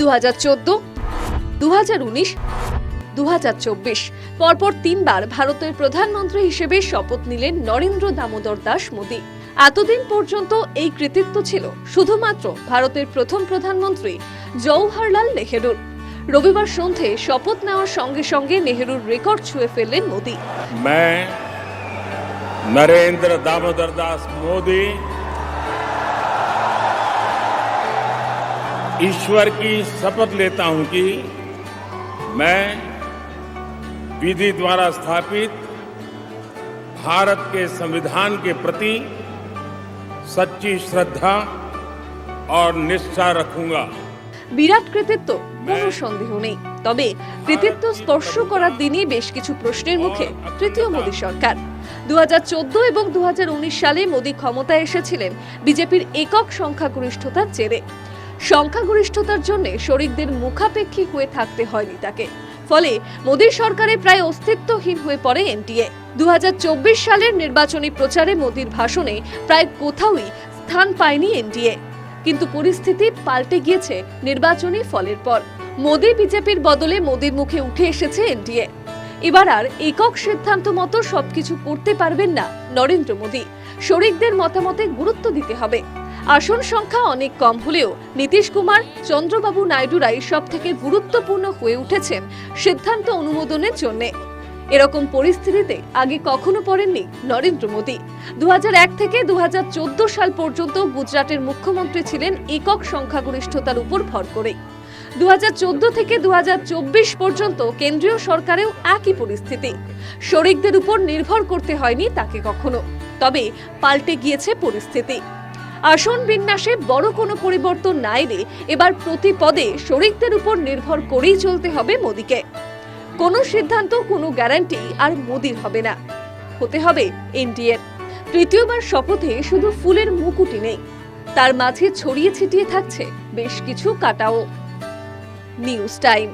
দু হাজার চোদ্দ দু উনিশ চব্বিশ। পরপর তিনবার ভারতের প্রধানমন্ত্রী হিসেবে শপথ নিলেন নরেন্দ্র দামোদর দাস মোদী। এতদিন পর্যন্ত এই কৃতিত্ব ছিল শুধুমাত্র ভারতের প্রথম প্রধানমন্ত্রী জওহরলাল নেহেরুর। রবিবার সন্ধে শপথ নেওয়ার সঙ্গে সঙ্গে নেহেরুর রেকর্ড ছুঁয়ে ফেললেন মোদী। নরেন্দ্র দামোদর দাস মোদী ईश्वर की शपथ लेता हूं कि मैं विधि द्वारा स्थापित भारत के संविधान के प्रति सच्ची श्रद्धा और निष्ठा रखूंगा বিরাট কৃতিত্ব কোনো সন্দেহ নেই তবে কৃতিত্ব স্পর্শ করার দিনই বেশ কিছু প্রশ্নের মুখে তৃতীয় মোদী সরকার দু এবং দু সালে মোদী ক্ষমতায় এসেছিলেন বিজেপির একক সংখ্যাগরিষ্ঠতার জেরে সংখ্যাগরিষ্ঠতার জন্য শরিকদের মুখাপেক্ষী হয়ে থাকতে হয়নি তাকে। ফলে মোদী সরকারে প্রায় অস্তিত্বহীন হয়ে পড়ে এনডিএ। দুহাজার চব্বিশ সালের নির্বাচনী প্রচারে মোদীর ভাষণে প্রায় কোথাওই স্থান পায়নি এনডিএ। কিন্তু পরিস্থিতি পাল্টে গিয়েছে নির্বাচনী ফলের পর। মোদী বিজেপির বদলে মোদীর মুখে উঠে এসেছে এনডিএ। এবার আর একক সিদ্ধান্ত মতো সবকিছু করতে পারবেন না নরেন্দ্র মোদী। শরিকদের মতামতে গুরুত্ব দিতে হবে। আসন সংখ্যা অনেক কম হলেও নীতিশ কুমার, চন্দ্রবাবু নাইডুরাই সব থেকে গুরুত্বপূর্ণ হয়ে উঠেছেন সিদ্ধান্ত অনুমোদনের জন্যে। এরকম পরিস্থিতিতে আগে কখনো পড়েননি নরেন্দ্র মোদী। দুহাজার এক থেকে দুহাজার চোদ্দ সাল পর্যন্ত গুজরাটের মুখ্যমন্ত্রী ছিলেন একক সংখ্যাগরিষ্ঠতার উপর ভর করে দু হাজার চোদ্দ থেকে দু হাজার চব্বিশ পর্যন্ত কেন্দ্রীয় সরকারেও একই পরিস্থিতি। শরিকদের উপর নির্ভর করতে হয়নি তাকে কখনো। তবে পাল্টে গিয়েছে পরিস্থিতি। আসন বিন্যাসে বড় কোনো পরিবর্তন না এলে এবার প্রতি পদে শরিকদের উপর নির্ভর করেই চলতে হবে মোদীকে। কোনো সিদ্ধান্ত, কোনো গ্যারান্টি আর মোদির হবে না। হতে হবে এনডিএর। তৃতীয়বার শপথে শুধু ফুলের মুকুটি নেই। তার মাঝে ছড়িয়ে ছিটিয়ে থাকছে বেশ কিছু কাটাও। News time.